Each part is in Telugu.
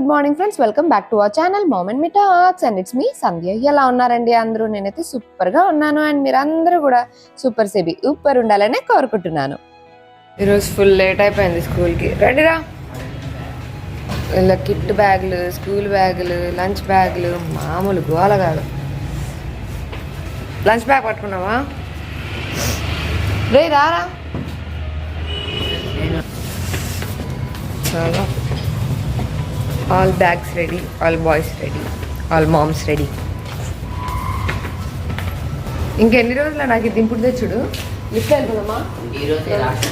Good morning friends welcome back to our channel moment me arts and it's me Sandhya ఎలా ఉన్నారండి అందరూ? నేనైతే సూపర్గా ఉన్నాను. అండ్ మీరందరూ కూడా సూపర్ సెబీ సూపర్ ఉండాలనే కోరుకుంటున్నాను. ఈరోజు ఫుల్ లేట్ అయిపోయింది స్కూల్కి. రెడీరా. ఇలా కిట్ బ్యాగులు స్కూల్ బ్యాగులు లంచ్ బ్యాగులు మామూలు గోల కాదు. Lunch bag పట్టుకున్నావా? రే రారా. చాలా all bags ready all boys ready all moms ready ఇంకెన్ని రోజులు నాకు ఇది దింపుడు తెచ్చుడు? లిఫ్ట్ లాస్ట్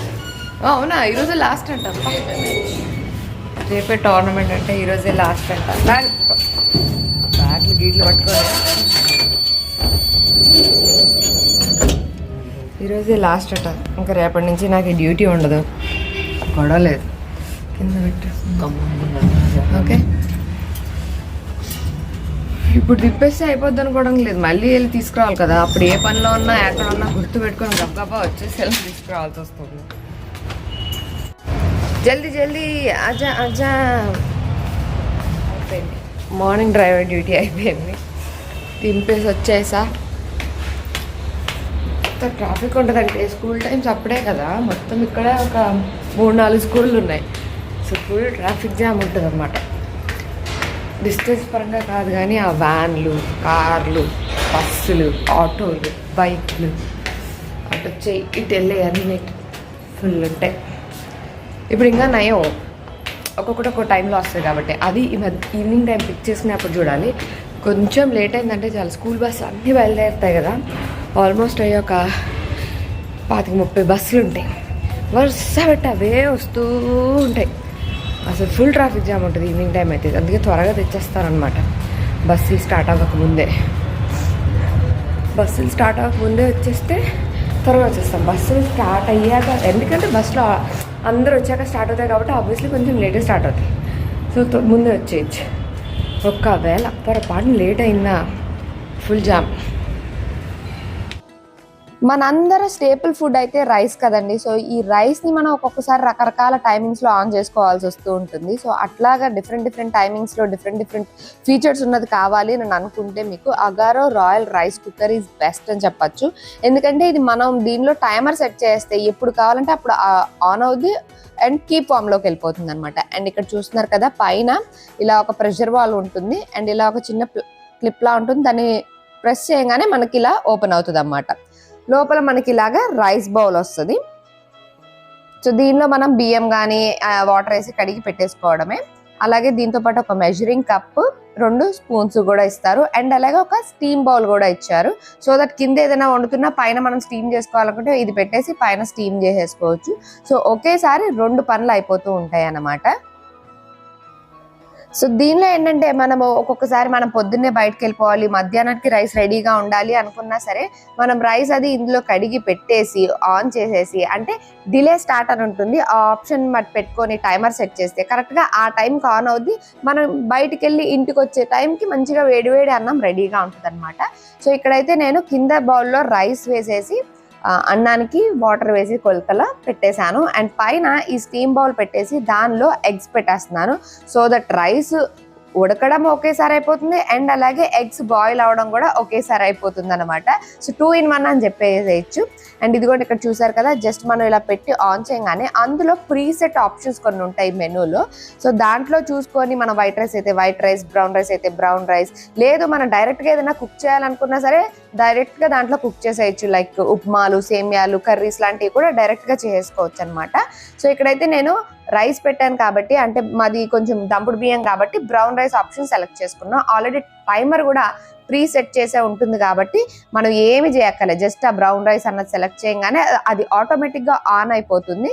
అవునా? ఈరోజే లాస్ట్ అంట. రేపే టోర్నమెంట్ అంటే ఈరోజే లాస్ట్ అంట. బ్యాగ్ బ్యాగ్లు గీట్లు పట్టుకోలే ఈరోజే లాస్ట్ అట. ఇంకా రేపటి నుంచి నాకు డ్యూటీ ఉండదు. గొడవ లేదు. కింద ఓకే? ఇప్పుడు తిప్పేస్తే అయిపోద్ది అనుకోవడం లేదు. మళ్ళీ వెళ్ళి తీసుకురావాలి కదా. అప్పుడు ఏ పనిలో ఉన్నా ఎక్కడ ఉన్నా గుర్తు పెట్టుకొని గబగబా వచ్చేసి వెళ్ళి తీసుకురావాల్సి వస్తుంది. జల్దీ జల్దీ అజా అజా. అయిపోయింది. మార్నింగ్ డ్రైవర్ డ్యూటీ అయిపోయింది. దింపేసి వచ్చేసా. ట్రాఫిక్ ఉంటుందంటే స్కూల్ టైమ్స్ అప్పుడే కదా. మొత్తం ఇక్కడ ఒక మూడు నాలుగు స్కూళ్ళు ఉన్నాయి. సో ఫుల్ ట్రాఫిక్ జామ్ ఉంటుంది అనమాట డిస్టెన్స్ పరంగా కాదు కానీ ఆ వ్యాన్లు కార్లు బస్సులు ఆటోలు బైక్లు అటు వచ్చే ఇటు వెళ్ళే అన్ని ఫుల్ ఉంటాయి. ఇప్పుడు ఇంకా నయం. ఒక్కొక్కటి ఒక టైంలో వస్తుంది కాబట్టి. అది ఈ మధ్య ఈవినింగ్ టైం పిక్ చేసుకునేప్పుడు చూడాలి. కొంచెం లేట్ అయిందంటే చాలా. స్కూల్ బస్సులు అన్నీ బయలుదేరుతాయి కదా. ఆల్మోస్ట్ అయ్యి ఒక పాతిక ముప్పై బస్సులు ఉంటాయి. వరుస పెట్టి అవే వస్తూ ఉంటాయి. అసలు ఫుల్ ట్రాఫిక్ జామ్ ఉంటుంది ఈవినింగ్ టైం అయితే. అందుకే త్వరగా తెచ్చేస్తారనమాట బస్సులు స్టార్ట్ అవ్వకముందే బస్సులు స్టార్ట్ అవ్వకముందే వచ్చేస్తే త్వరగా వచ్చేస్తాం. బస్సులు స్టార్ట్ అయ్యాక ఎందుకంటే బస్సులో అందరూ వచ్చాక స్టార్ట్ అవుతాయి కాబట్టి ఆబ్వియస్లీ కొంచెం లేటే స్టార్ట్ అవుతాయి. సో ముందే వచ్చేయచ్చు. ఒక్కవేళ పొరపాటున లేట్ అయిందా ఫుల్ జామ్ మనందరూ స్టేపుల్ ఫుడ్ అయితే రైస్ కదండి. సో ఈ రైస్ని మనం ఒక్కొక్కసారి రకరకాల టైమింగ్స్లో ఆన్ చేసుకోవాల్సి వస్తూ ఉంటుంది. సో అట్లాగా డిఫరెంట్ డిఫరెంట్ టైమింగ్స్లో డిఫరెంట్ డిఫరెంట్ ఫీచర్స్ ఉన్నది కావాలి అని అనుకుంటే మీకు Agaro royal rice cooker is best అని చెప్పొచ్చు. ఎందుకంటే ఇది మనం దీనిలో టైమర్ సెట్ చేస్తే ఎప్పుడు కావాలంటే అప్పుడు ఆన్ అవుద్ది అండ్ కీప్ ఫామ్లోకి వెళ్ళిపోతుంది అనమాట అండ్ ఇక్కడ చూస్తున్నారు కదా పైన ఇలా ఒక ప్రెషర్ వాల్ ఉంటుంది. అండ్ ఇలా ఒక చిన్న క్లిప్ లా ఉంటుంది. దాన్ని ప్రెస్ చేయగానే మనకి ఇలా ఓపెన్ అవుతుంది అన్నమాట. లోపల మనకి ఇలాగా రైస్ బౌల్ వస్తుంది. సో దీనిలో మనం బియ్యం కానీ వాటర్ వేసి కడిగి పెట్టేసుకోవడమే. అలాగే దీంతో పాటు ఒక మెజరింగ్ కప్ రెండు స్పూన్స్ కూడా ఇస్తారు. అండ్ అలాగే ఒక స్టీమ్ బౌల్ కూడా ఇచ్చారు. సో దట్ కింద ఏదైనా వండుతున్నా పైన మనం స్టీమ్ చేసుకోవాలనుకుంటే ఇది పెట్టేసి పైన స్టీమ్ చేసేసుకోవచ్చు. సో ఒకేసారి రెండు పనులు అయిపోతూ ఉంటాయి అన్నమాట సో దీనిలో ఏంటంటే మనము ఒక్కొక్కసారి మనం పొద్దున్నే బయటకు వెళ్ళిపోవాలి మధ్యాహ్నానికి రైస్ రెడీగా ఉండాలి అనుకున్నా సరే మనం రైస్ అది ఇందులో కడిగి పెట్టేసి ఆన్ చేసేసి అంటే డిలే స్టార్ట్ అని ఉంటుంది. ఆ ఆప్షన్ మరి పెట్టుకొని టైమర్ సెట్ చేస్తే కరెక్ట్గా ఆ టైంకి ఆన్ అవుద్ది. మనం బయటికి వెళ్ళి ఇంటికి వచ్చే టైంకి మంచిగా వేడివేడి అన్నం రెడీగా ఉంటుంది అనమాట సో ఇక్కడైతే నేను కింద బౌల్లో రైస్ వేసేసి అన్నానికి వాటర్ వేసి కొలతల పెట్టేశాను. అండ్ పైన ఈ స్టీమ్ బౌల్ పెట్టేసి దానిలో ఎగ్స్ పెట్టేస్తున్నాను. సో దట్ రైస్ ఉడకడం ఒకేసారి అయిపోతుంది అండ్ అలాగే ఎగ్స్ బాయిల్ అవడం కూడా ఒకేసారి అయిపోతుంది అనమాట సో టూ ఇన్ వన్ అని చెప్పేసేయచ్చు అండ్ ఇది కూడా ఇక్కడ చూసారు కదా జస్ట్ మనం ఇలా పెట్టి ఆన్ చేయగానే అందులో ప్రీసెట్ ఆప్షన్స్ కొన్ని ఉంటాయి మెనూలో. సో దాంట్లో చూసుకొని మన వైట్ రైస్ అయితే వైట్ రైస్ బ్రౌన్ రైస్ అయితే బ్రౌన్ రైస్. లేదు మనం డైరెక్ట్గా ఏదైనా కుక్ చేయాలనుకున్నా సరే డైరెక్ట్గా దాంట్లో కుక్ చేసేయచ్చు. లైక్ ఉప్మాలు సేమియాలు కర్రీస్ లాంటివి కూడా డైరెక్ట్గా చేసుకోవచ్చు అనమాట సో ఇక్కడైతే నేను రైస్ పెట్టాను కాబట్టి అంటే మాది కొంచెం దంపుడు బియ్యం కాబట్టి బ్రౌన్ రైస్ ఆప్షన్ సెలెక్ట్ చేసుకున్నాం. ఆల్రెడీ టైమర్ కూడా ప్రీ సెట్ చేసే ఉంటుంది కాబట్టి మనం ఏమి చేయక్కలేదు జస్ట్ ఆ బ్రౌన్ రైస్ అన్నది సెలెక్ట్ చేయగానే అది ఆటోమేటిక్గా ఆన్ అయిపోతుంది.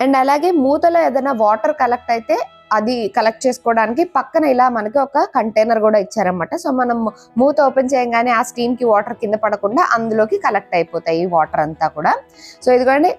అండ్ అలాగే మూతలో ఏదైనా వాటర్ కలెక్ట్ అయితే అది కలెక్ట్ చేసుకోవడానికి పక్కన ఇలా మనకి ఒక కంటైనర్ కూడా ఇచ్చారన్నమాట. సో మనం మూత ఓపెన్ చేయగానే ఆ స్టీమ్కి వాటర్ కింద పడకుండా అందులోకి కలెక్ట్ అయిపోతాయి ఈ వాటర్ అంతా కూడా. సో ఇదిగోండి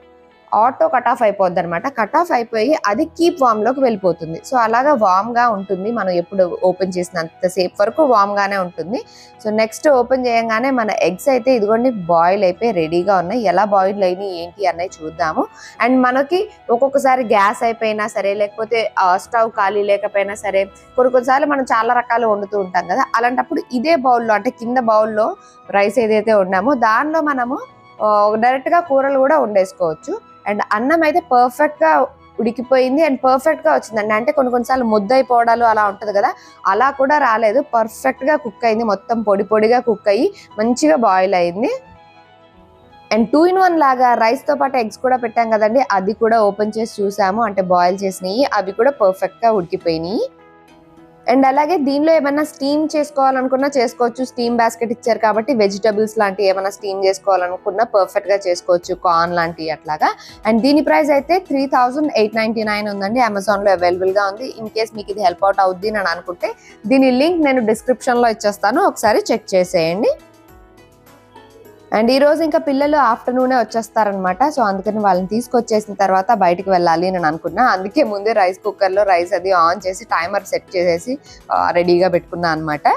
ఆటో కట్ ఆఫ్ అయిపోద్ది అనమాట కట్ ఆఫ్ అయిపోయి అది కీప్ వామ్లోకి వెళ్ళిపోతుంది. సో అలాగా వామ్గా ఉంటుంది. మనం ఎప్పుడు ఓపెన్ చేసినంత సేపు వరకు వామ్గానే ఉంటుంది. సో నెక్స్ట్ ఓపెన్ చేయగానే మన ఎగ్స్ అయితే ఇదిగోండి బాయిల్ అయిపోయి రెడీగా ఉన్నాయి. ఎలా బాయిల్ అయినాయి ఏంటి అన్నవి చూద్దాము. అండ్ మనకి ఒక్కొక్కసారి గ్యాస్ అయిపోయినా సరే లేకపోతే స్టవ్ ఖాళీ లేకపోయినా సరే కొన్ని కొన్నిసార్లు మనం చాలా రకాలు వండుతూ ఉంటాం కదా. అలాంటప్పుడు ఇదే బౌల్లో అంటే కింద బౌల్లో రైస్ ఏదైతే ఉన్నామో దానిలో మనము డైరెక్ట్గా కూరలు కూడా వండేసుకోవచ్చు. అండ్ అన్నం అయితే పర్ఫెక్ట్గా ఉడికిపోయింది అండ్ పర్ఫెక్ట్గా వచ్చిందండి. అంటే కొన్ని కొన్నిసార్లు ముద్దైపోవడాలు అలా ఉంటుంది కదా అలా కూడా రాలేదు. పర్ఫెక్ట్గా కుక్ అయింది. మొత్తం పొడి పొడిగా కుక్ అయ్యి మంచిగా బాయిల్ అయింది. అండ్ టూ ఇన్ వన్ లాగా రైస్తో పాటు ఎగ్స్ కూడా పెట్టాం కదండి. అది కూడా ఓపెన్ చేసి చూసాము. అంటే బాయిల్ చేసినాయి అవి కూడా పర్ఫెక్ట్గా ఉడికిపోయినాయి. అండ్ అలాగే దీనిలో ఏమైనా స్టీమ్ చేసుకోవాలనుకున్నా చేసుకోవచ్చు. స్టీమ్ బాస్కెట్ ఇచ్చారు కాబట్టి వెజిటబుల్స్ లాంటివి ఏమైనా స్టీమ్ చేసుకోవాలనుకున్నా పర్ఫెక్ట్గా చేసుకోవచ్చు. కార్న్ లాంటివి అట్లాగా. అండ్ దీని ప్రైస్ అయితే three thousand eight ninety nine ఉందండి. అమెజాన్లో అవైలబుల్గా ఉంది. ఇన్ కేస్ మీకు ఇది హెల్ప్ అవుట్ అవుద్ది అని అనుకుంటే దీని లింక్ నేను డిస్క్రిప్షన్లో ఇచ్చేస్తాను. ఒకసారి చెక్ చేసేయండి. అండ్ ఈ రోజు ఇంకా పిల్లలు ఆఫ్టర్నూనే వచ్చేస్తారనమాట సో అందుకని వాళ్ళని తీసుకొచ్చేసిన తర్వాత బయటికి వెళ్ళాలి నేను అనుకున్నా. అందుకే ముందే రైస్ కుక్కర్లో రైస్ అది ఆన్ చేసి టైమర్ సెట్ చేసేసి రెడీగా పెట్టుకున్నా అనమాట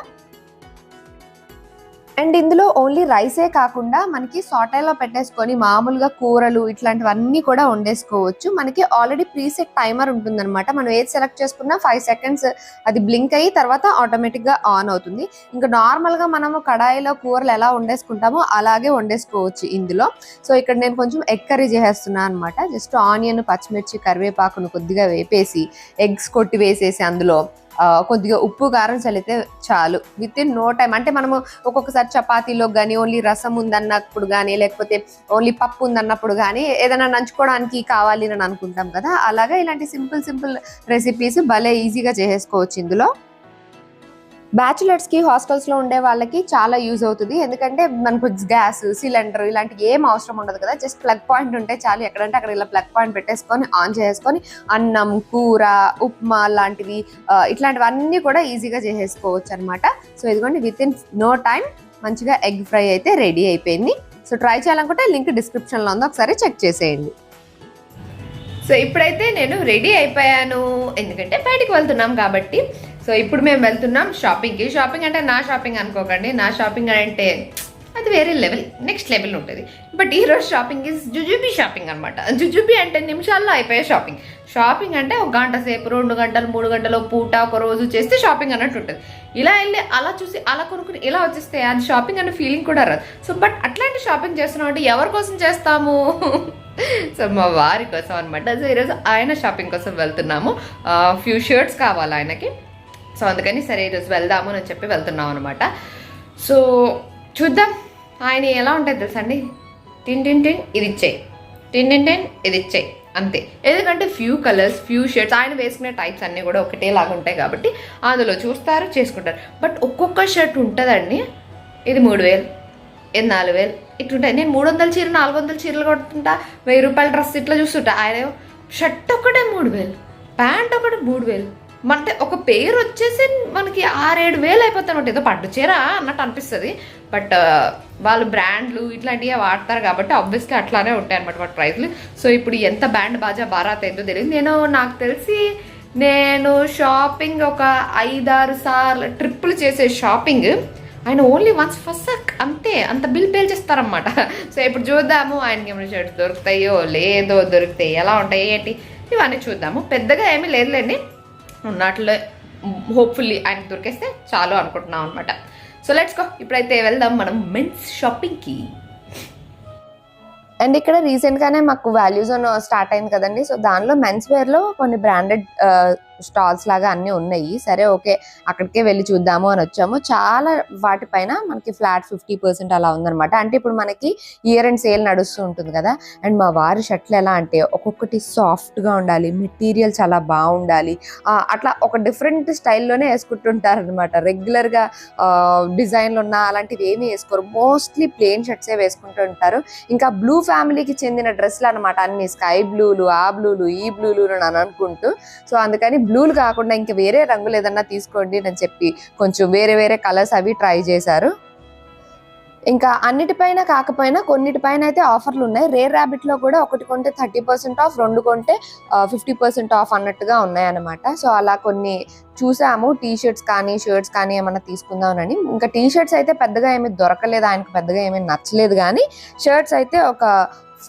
అండ్ ఇందులో ఓన్లీ రైసే కాకుండా మనకి సాటైలో పెట్టేసుకొని మామూలుగా కూరలు ఇట్లాంటివన్నీ కూడా వండేసుకోవచ్చు. మనకి ఆల్రెడీ ప్రీసెట్ టైమర్ ఉంటుందన్నమాట. మనం ఏది సెలెక్ట్ చేసుకున్నా ఫైవ్ సెకండ్స్ అది బ్లింక్ అయ్యి తర్వాత ఆటోమేటిక్గా ఆన్ అవుతుంది. ఇంకా నార్మల్గా మనము కడాయిలో కూరలు ఎలా వండేసుకుంటామో అలాగే వండేసుకోవచ్చు ఇందులో. సో ఇక్కడ నేను కొంచెం ఎగ్ కర్రీ చేసేస్తున్నాను అనమాట జస్ట్ ఆనియన్ పచ్చిమిర్చి కరివేపాకును కొద్దిగా వేపేసి ఎగ్స్ కొట్టి వేసేసి అందులో కొద్దిగా ఉప్పు కారం చల్లితే చాలు. విత్ ఇన్ నో టైం అంటే మనము ఒక్కొక్కసారి చపాతీలో కానీ ఓన్లీ రసం ఉందన్నప్పుడు కానీ లేకపోతే ఓన్లీ పప్పు ఉందన్నప్పుడు కానీ ఏదైనా నంచుకోవడానికి కావాలి అని అనుకుంటాం కదా. అలాగే ఇలాంటి సింపుల్ సింపుల్ రెసిపీస్ భలే ఈజీగా చేసేసుకోవచ్చు ఇందులో. బ్యాచులర్స్కి హాస్టల్స్లో ఉండే వాళ్ళకి చాలా యూజ్ అవుతుంది. ఎందుకంటే మనకు గ్యాస్ సిలిండర్ ఇలాంటి ఏం అవసరం ఉండదు కదా. జస్ట్ ప్లగ్ పాయింట్ ఉంటే చాలు. ఎక్కడంటే అక్కడ ఇలా ప్లగ్ పాయింట్ పెట్టేసుకొని ఆన్ చేసుకొని అన్నం కూర ఉప్మా లాంటివి ఇట్లాంటివన్నీ కూడా ఈజీగా చేసేసుకోవచ్చు అనమాట సో ఇదిగోండి విత్ ఇన్ నో టైం మంచిగా ఎగ్ ఫ్రై అయితే రెడీ అయిపోయింది. సో ట్రై చేయాలనుకుంటే లింక్ డిస్క్రిప్షన్లో ఉంది. ఒకసారి చెక్ చేసేయండి. సో ఇప్పుడైతే నేను రెడీ అయిపోయాను. ఎందుకంటే బయటికి వెళ్తున్నాం కాబట్టి సో ఇప్పుడు మేము వెళ్తున్నాం షాపింగ్కి షాపింగ్ అంటే నా షాపింగ్ అనుకోకండి. నా షాపింగ్ అంటే అది వేరే లెవెల్ నెక్స్ట్ లెవెల్ ఉంటుంది. బట్ ఈ రోజు షాపింగ్ ఇస్ జుజుబీ షాపింగ్ అనమాట జుజుబీ అంటే నిమిషాల్లో అయిపోయే షాపింగ్ షాపింగ్ అంటే ఒక గంట సేపు రెండు గంటలు మూడు గంటలు పూట ఒక రోజు చేస్తే షాపింగ్ అన్నట్టు ఉంటుంది. ఇలా వెళ్ళి అలా చూసి అలా కొనుక్కుని ఇలా వచ్చేస్తే అది షాపింగ్ అనే ఫీలింగ్ కూడా రాదు. సో బట్ అట్లాంటి షాపింగ్ చేస్తున్నాం అంటే ఎవరి కోసం చేస్తాము? సో మా వారి కోసం అనమాట సో ఈరోజు ఆయన షాపింగ్ కోసం వెళ్తున్నాము. Uh, ఫ్యూ షర్ట్స్ కావాలి ఆయనకి. సో అందుకని సరే ఈరోజు వెళ్దాము అని చెప్పి వెళ్తున్నాం అనమాట సో చూద్దాం. ఆయన ఎలా ఉంటుంది తెలుసండి? టిన్ టిన్ టిన్ ఇది ఇచ్చేయి. టిన్ టిన్ టిన్ ఇది ఇచ్చేయి. అంతే. ఎందుకంటే ఫ్యూ కలర్స్ ఫ్యూ షర్ట్స్ ఆయన వేసుకునే టైప్స్ అన్నీ కూడా ఒకటేలాగా ఉంటాయి కాబట్టి అందులో చూస్తారు చేసుకుంటారు. బట్ ఒక్కొక్క షర్ట్ ఉంటుందండి. ఇది మూడు వేలు ఇది నాలుగు వేలు ఇట్లుంటాయి నేను మూడు వందల చీర నాలుగు వందల చీరలు కొడుతుంటా. వెయ్యి రూపాయల డ్రెస్ ఇట్లా చూస్తుంటా. ఆయన షర్ట్ ఒకటే మూడు వేలు ప్యాంట్ ఒకటి మూడు వేలు అంటే ఒక పేరు వచ్చేసి మనకి ఆరేడు వేలు అయిపోతాయి ఏదో పట్టు చీర అన్నట్టు అనిపిస్తుంది. బట్ వాళ్ళు బ్రాండ్లు ఇట్లాంటివి వాడతారు కాబట్టి ఆబ్వియస్లీ అట్లానే ఉంటాయి అనమాట వాటి ప్రైస్లు. సో ఇప్పుడు ఎంత బ్యాండ్ బాజా బారాత్ అయిందో తెలియదు. నేను నాకు తెలిసి నేను షాపింగ్ ఒక ఐదారు సార్లు ట్రిప్పులు చేసే షాపింగ్ ఆయన ఓన్లీ వన్స్ ఫస్ట్ అంతే. అంత బిల్ పే చేస్తారనమాట సో ఇప్పుడు చూద్దాము ఆయనకి ఏమైనా షర్ట్స్ దొరుకుతాయో లేదో దొరుకుతాయి ఎలా ఉంటాయి ఏంటి? ఇవన్నీ చూద్దాము. పెద్దగా ఏమీ లేదులేండి. ఉన్నట్లో హోప్ఫుల్లీ ఆయనకు దొరికేస్తే చాలు అనుకుంటున్నాం అనమాట సో లెట్స్ గో ఇప్పుడైతే వెళ్దాం మనం మెన్స్ షాపింగ్కి అండ్ ఇక్కడ రీసెంట్గానే మాకు మాకు వాల్యూస్ స్టార్ట్ అయింది కదండి. సో దానిలో మెన్స్ వేర్లో కొన్ని బ్రాండెడ్ స్టాల్స్ లాగా అన్ని ఉన్నాయి. సరే ఓకే అక్కడికే వెళ్ళి చూద్దాము అని వచ్చాము. చాలా వాటిపైన మనకి ఫ్లాట్ ఫిఫ్టీ పర్సెంట్ అలా ఉందన్నమాట. అంటే ఇప్పుడు మనకి ఇయర్ అండ్ సేల్ నడుస్తూ ఉంటుంది కదా. అండ్ మా వారి షర్ట్లు ఎలా అంటే ఒక్కొక్కటి సాఫ్ట్గా ఉండాలి మెటీరియల్ చాలా బాగుండాలి. ఆ, అట్లా ఒక డిఫరెంట్ స్టైల్లోనే వేసుకుంటుంటారు అనమాట రెగ్యులర్గా డిజైన్లు ఉన్న అలాంటివి ఏమీ వేసుకోరు. మోస్ట్లీ ప్లెయిన్ షర్ట్సే వేసుకుంటూ ఉంటారు. ఇంకా బ్లూ ఫ్యామిలీకి చెందిన డ్రెస్సులు అనమాట అన్ని స్కై బ్లూలు ఆ బ్లూలు ఈ బ్లూలు అని అనుకుంటూ. సో అందుకని బ్లూలు కాకుండా ఇంకా వేరే రంగులు ఏదన్నా తీసుకోండి అని చెప్పి కొంచెం వేరే వేరే కలర్స్ అవి ట్రై చేశారు. ఇంకా అన్నిటిపైన కాకపోయినా కొన్నిటిపైన అయితే ఆఫర్లు ఉన్నాయి. రేర్ ర్యాబిట్లో కూడా ఒకటి కొంటే థర్టీ పర్సెంట్ ఆఫ్ రెండు కొంటే ఫిఫ్టీ పర్సెంట్ ఆఫ్ అన్నట్టుగా ఉన్నాయన్నమాట. సో అలా కొన్ని చూసాము. టీ షర్ట్స్ కానీ షర్ట్స్ కానీ ఏమన్నా తీసుకుందామని ఇంకా టీ షర్ట్స్ అయితే పెద్దగా ఏమీ దొరకలేదు. ఆయనకు పెద్దగా ఏమీ నచ్చలేదు. కానీ షర్ట్స్ అయితే ఒక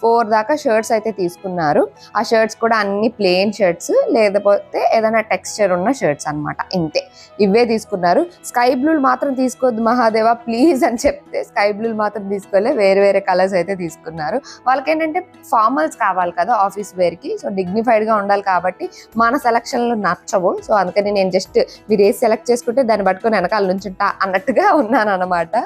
ఫోర్ దాకా షర్ట్స్ అయితే తీసుకున్నారు. ఆ షర్ట్స్ కూడా అన్ని ప్లెయిన్ షర్ట్స్ లేకపోతే ఏదైనా టెక్స్చర్ ఉన్న షర్ట్స్ అన్నమాట. ఇంతే. ఇవే తీసుకున్నారు. స్కై బ్లూలు మాత్రం తీసుకోవద్దు మహాదేవా ప్లీజ్ అని చెప్తే స్కై బ్లూలు మాత్రం తీసుకోలే. వేరే వేరే కలర్స్ అయితే తీసుకున్నారు. వాళ్ళకేంటంటే ఫార్మల్స్ కావాలి కదా ఆఫీస్ వేర్కి. సో డిగ్నిఫైడ్గా ఉండాలి కాబట్టి మన సెలక్షన్లు నచ్చవు. సో అందుకని నేను జస్ట్ మీరు ఏ సెలెక్ట్ చేసుకుంటే దాన్ని పట్టుకొని వెనకాల నుంచుంటా అన్నట్టుగా ఉన్నాను అనమాట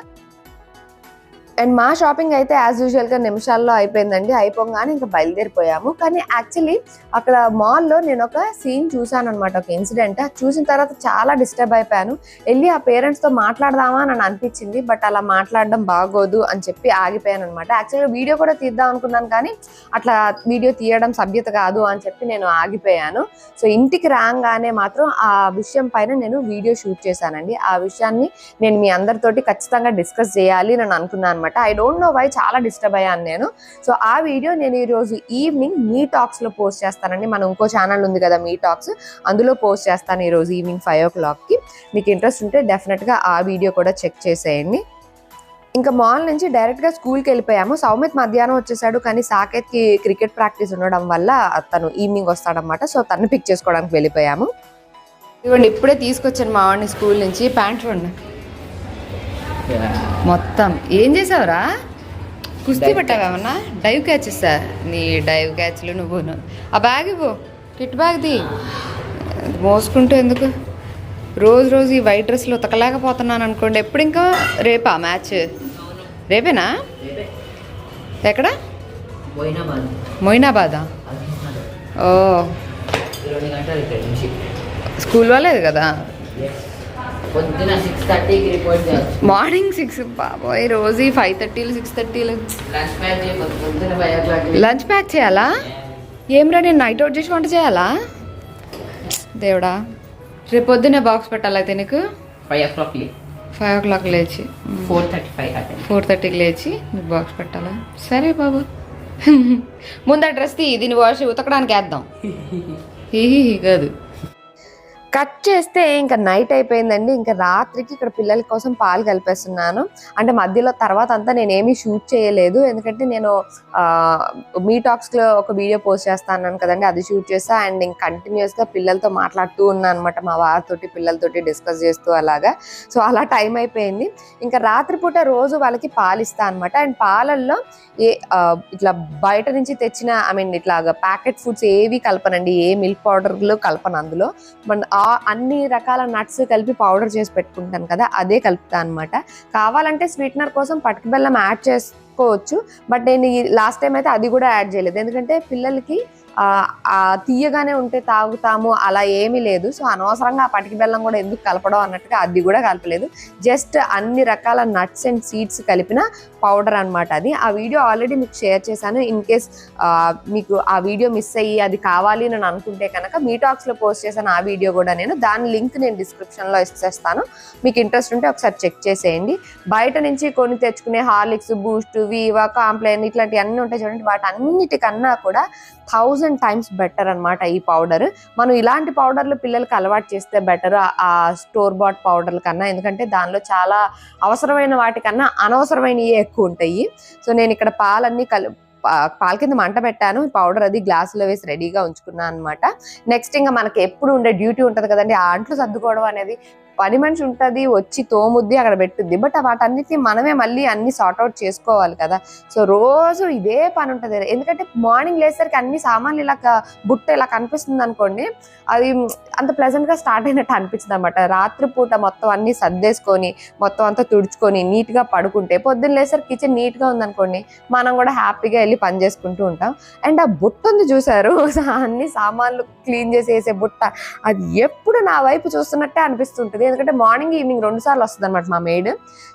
అండ్ మా షాపింగ్ అయితే యాజ్ యూజువల్గా నిమిషాల్లో అయిపోయిందండి. అయిపోగానే ఇంకా బయలుదేరిపోయాము. కానీ యాక్చువల్లీ అక్కడ మాల్లో నేను ఒక సీన్ చూశాను అనమాట ఒక ఇన్సిడెంట్ చూసిన తర్వాత చాలా డిస్టర్బ్ అయిపోయాను. వెళ్ళి ఆ పేరెంట్స్తో మాట్లాడదామా అని అనిపించింది బట్ అలా మాట్లాడడం బాగోదు అని చెప్పి ఆగిపోయాను అనమాట యాక్చువల్గా వీడియో కూడా తీద్దాం అనుకున్నాను కానీ అట్లా వీడియో తీయడం సభ్యత కాదు అని చెప్పి నేను ఆగిపోయాను. సో ఇంటికి రాగానే మాత్రం ఆ విషయం పైన నేను వీడియో షూట్ చేశానండి. ఆ విషయాన్ని నేను మీ అందరితోటి ఖచ్చితంగా డిస్కస్ చేయాలి అని అనుకున్నాను అనమాట ఐ డోంట్ నో వై చాలా డిస్టర్బ్ అయ్యాను నేను. సో ఆ వీడియో నేను ఈరోజు ఈవినింగ్ మీ టాక్స్లో పోస్ట్ చేస్తానండి. మన ఇంకో ఛానల్ ఉంది కదా మీ టాక్స్ అందులో పోస్ట్ చేస్తాను ఈరోజు ఈవినింగ్ ఫైవ్ ఓ క్లాక్కి మీకు ఇంట్రెస్ట్ ఉంటే డెఫినెట్గా ఆ వీడియో కూడా చెక్ చేసేయండి. ఇంకా మాల్ నుంచి డైరెక్ట్గా స్కూల్కి వెళ్ళిపోయాము. సౌమిత్ మధ్యాహ్నం వచ్చేసాడు కానీ సాకేత్కి క్రికెట్ ప్రాక్టీస్ ఉండడం వల్ల తను ఈవినింగ్ వస్తాడనమాట సో తను పిక్ చేసుకోవడానికి వెళ్ళిపోయాము. ఇవ్వండి ఇప్పుడే తీసుకొచ్చాను మా వాడిని స్కూల్ నుంచి. ప్యాంట్ చూడండి. మొత్తం. ఏం చేసావురా? కుస్తీ పట్టావేమన్నా డైవ్ క్యాచ్ ఇస్తా. నీ డైవ్ క్యాచ్లు నువ్వు ఆ బ్యాగ్ ఇవ్వు. కిట్ బ్యాగ్ది మోసుకుంటూ ఎందుకు? రోజు రోజు ఈ వైట్ డ్రెస్లో ఉతకలేకపోతున్నాను అనుకోండి. ఎప్పుడు ఇంకా రేపా మ్యాచ్ రేపేనా? ఎక్కడ? మొయినాబాదా. ఓ. స్కూల్ వాళ్ళేది కదా? పొద్దున సిక్స్ థర్టీకి రిపోర్ట్ చేయాలి. మార్నింగ్ సిక్స్ బాబోయ్ రోజు ఫైవ్ థర్టీలు సిక్స్ థర్టీలు లంచ్ ప్యాక్ చేయకపోతే పొద్దున five o'clock lunch pack చేయాలా? ఏమ్రా నేను నైట్ అవుట్ చేసి వంట చేయాలా? దేవుడా రేపు పొద్దున్నే బాక్స్ పెట్టాలైతే నీకు? Five o'clock five o'clock లేచి ఫోర్ థర్టీ ఫైవ్ ఫోర్ థర్టీకి లేచి నీకు బాక్స్ పెట్టాలా? సరే బాబు. ముందు ఆ డ్రెస్ తీ దీన్ని వాష్ ఉతకడానికి వేద్దాం. హీ కాదు. కట్ చేస్తే ఇంకా నైట్ అయిపోయిందండి. ఇంకా రాత్రికి ఇక్కడ పిల్లల కోసం పాలు కలిపేస్తున్నాను. అంటే మధ్యలో తర్వాత అంతా నేను ఏమీ షూట్ చేయలేదు. ఎందుకంటే నేను మీ టాక్స్లో ఒక వీడియో పోస్ట్ చేస్తాను కదండి. అది షూట్ చేస్తా అండ్ ఇంక కంటిన్యూస్గా పిల్లలతో మాట్లాడుతూ ఉన్నాను అనమాట మా వారితోటి పిల్లలతోటి డిస్కస్ చేస్తూ అలాగా. సో అలా టైం అయిపోయింది. ఇంకా రాత్రిపూట రోజు వాళ్ళకి పాలు ఇస్తా అనమాట అండ్ పాలల్లో ఏ ఇట్లా బయట నుంచి తెచ్చిన ఐ మీన్ ఇట్లాగా ప్యాకెట్ ఫుడ్స్ ఏవి కలపనండి. ఏ మిల్క్ పౌడర్లు కలపను అందులో. మన అన్ని రకాల నట్స్ కలిపి పౌడర్ చేసి పెట్టుకుంటాను కదా అదే కలుపుతాను అనమాట కావాలంటే స్వీట్నర్ కోసం పట్టుకు బెల్లం యాడ్ చేసుకోవచ్చు బట్ నేను లాస్ట్ టైం అయితే అది కూడా యాడ్ చేయలేదు. ఎందుకంటే పిల్లలకి తీయగానే ఉంటే తాగుతాము అలా ఏమీ లేదు. సో అనవసరంగా ఆ పటికి బెల్లం కూడా ఎందుకు కలపడం అన్నట్టుగా అది కూడా కలపలేదు. జస్ట్ అన్ని రకాల నట్స్ అండ్ సీడ్స్ కలిపిన పౌడర్ అనమాట అది. ఆ వీడియో ఆల్రెడీ మీకు షేర్ చేశాను. ఇన్ కేస్ మీకు ఆ వీడియో మిస్ అయ్యి అది కావాలి అని అనుకుంటే కనుక మీటాక్స్లో పోస్ట్ చేశాను ఆ వీడియో కూడా నేను. దాని లింక్ నేను డిస్క్రిప్షన్లో ఇచ్చేస్తాను. మీకు ఇంట్రెస్ట్ ఉంటే ఒకసారి చెక్ చేసేయండి. బయట నుంచి కొని తెచ్చుకునే హార్లిక్స్ బూస్ట్ వీవా కాంప్లైన్ ఇట్లాంటివన్నీ ఉంటాయి చూడండి. వాటి అన్నిటికన్నా కూడా థౌజండ్ టైమ్స్ బెటర్ అన్నమాట ఈ పౌడర్ మనం ఇలాంటి పౌడర్లు పిల్లలకి అలవాటు చేస్తే బెటర్ ఆ స్టోర్ బాట్ పౌడర్ల కన్నా. ఎందుకంటే దానిలో చాలా అవసరమైన వాటికన్నా అనవసరమైనవి ఎక్కువ ఉంటాయి. సో నేను ఇక్కడ పాలన్నీ కలు పాల కింద మంట పెట్టాను. పౌడర్ అది గ్లాసులో వేసి రెడీగా ఉంచుకున్నాను అనమాట నెక్స్ట్ ఇంకా మనకి ఎప్పుడు ఉండే డ్యూటీ ఉంటుంది కదండి ఆ అంట్లు సర్దుకోవడం అనేది పని మనిషి ఉంటుంది వచ్చి తోముద్ది అక్కడ పెట్టుద్ది. బట్ వాటన్నిటిని మనమే మళ్ళీ అన్ని సార్ట్ అవుట్ చేసుకోవాలి కదా. సో రోజు ఇదే పని ఉంటుంది. ఎందుకంటే మార్నింగ్ లేసరికి అన్ని సామాన్లు ఇలా బుట్ట ఇలా కనిపిస్తుంది అనుకోండి అది అంత ప్లెజెంట్గా స్టార్ట్ అయినట్టు అనిపించింది అనమాట రాత్రిపూట మొత్తం అన్ని సర్దేసుకొని మొత్తం అంతా తుడుచుకొని నీట్గా పడుకుంటే పొద్దున్న లేసరికి కిచెన్ నీట్గా ఉందనుకోండి మనం కూడా హ్యాపీగా వెళ్ళి పని చేసుకుంటూ ఉంటాం. అండ్ ఆ బుట్ట ఉంది చూసారు? అన్ని సామాన్లు క్లీన్ చేసి వేసే బుట్ట. అది ఎప్పుడు నా వైపు చూస్తున్నట్టే అనిపిస్తుంటుంది. ఎందుకంటే మార్నింగ్ ఈవినింగ్ రెండు సార్లు వస్తుంది అనమాట మా మెయిడ్.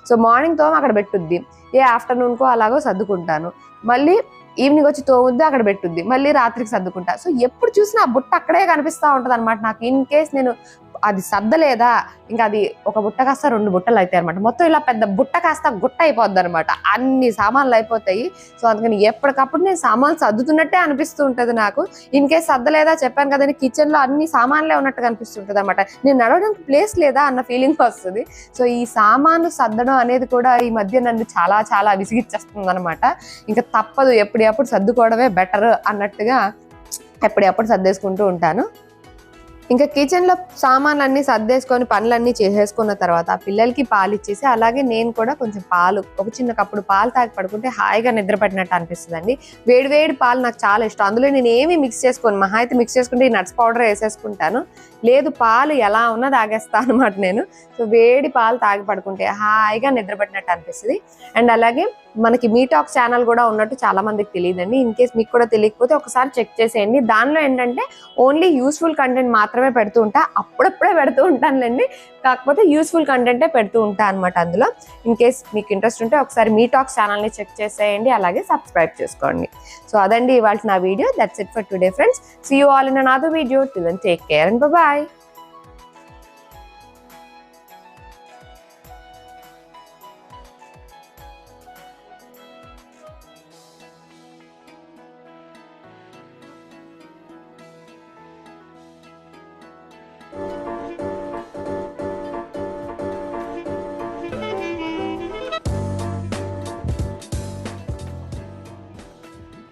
సో మార్నింగ్ తోమ అక్కడ పెట్టుద్ది. ఏ ఆఫ్టర్నూన్ కో అలాగో సర్దుకుంటాను. మళ్ళీ ఈవినింగ్ వచ్చి తోముద్ది అక్కడ పెట్టుద్ది. మళ్ళీ రాత్రికి సర్దుకుంటా. సో ఎప్పుడు చూసినా ఆ బుట్ట అక్కడే కనిపిస్తూ ఉంటుంది అనమాట నాకు. ఇన్ కేస్ నేను అది సర్దలేదా? ఇంకా అది ఒక బుట్ట కాస్త రెండు బుట్టలు అవుతాయి అనమాట మొత్తం ఇలా పెద్ద బుట్ట కాస్త గుట్ట అయిపోద్ది అనమాట అన్ని సామాన్లు అయిపోతాయి. సో అందుకని ఎప్పటికప్పుడు నేను సామాన్లు సర్దుతున్నట్టే అనిపిస్తూ ఉంటుంది నాకు. ఇన్ కేస్ సర్దలేదా చెప్పాను కదండి కిచెన్లో అన్ని సామాన్లే ఉన్నట్టుగా అనిపిస్తుంటది అనమాట నేను నడవడానికి ప్లేస్ లేదా అన్న ఫీలింగ్ వస్తుంది. సో ఈ సామాను సర్దడం అనేది కూడా ఈ మధ్య నన్ను చాలా చాలా విసిగిచ్చేస్తుంది అనమాట ఇంకా తప్పదు ఎప్పుడెప్పుడు సర్దుకోవడమే బెటర్ అన్నట్టుగా ఎప్పుడెప్పుడు సర్దేసుకుంటూ ఉంటాను. ఇంకా కిచెన్లో సామాన్లన్నీ సర్దేసుకొని పనులన్నీ చేసేసుకున్న తర్వాత ఆ పిల్లలకి పాలు ఇచ్చేసి అలాగే నేను కూడా కొంచెం పాలు ఒక చిన్న కప్పుడు పాలు తాగి పడుకుంటే హాయిగా నిద్ర పట్టినట్టు అనిపిస్తుంది అండి వేడి వేడి పాలు నాకు చాలా ఇష్టం. అందులో నేను ఏమి మిక్స్ చేసుకోను. మహా అయితే మిక్స్ చేసుకుంటే ఈ నట్స్ పౌడర్ వేసేసుకుంటాను. లేదు పాలు ఎలా ఉన్నా తాగేస్తాను అనమాట నేను. సో వేడి పాలు తాగి పడుకుంటే హాయిగా నిద్ర పట్టినట్టు అనిపిస్తుంది. అండ్ అలాగే మనకి మీటాక్ ఛానల్ కూడా ఉన్నట్టు చాలా మందికి తెలియదండి. ఇన్ కేస్ మీకు కూడా తెలియకపోతే ఒకసారి చెక్ చేసేయండి. దానిలో ఏంటంటే ఓన్లీ యూస్ఫుల్ కంటెంట్ మాత్రమే పెడుతూ ఉంటా. అప్పుడప్పుడే పెడుతూ ఉంటానులేండి. కాకపోతే యూస్ఫుల్ కంటెంటే పెడుతూ ఉంటా అనమాట అందులో. ఇన్ కేస్ మీకు ఇంట్రెస్ట్ ఉంటే ఒకసారి మీ ఛానల్ని చెక్ చేసేయండి. అలాగే సబ్స్క్రైబ్ చేసుకోండి. సో అదండి ఇవాళ నా video. That's it for today friends see you all in another video till take care and bye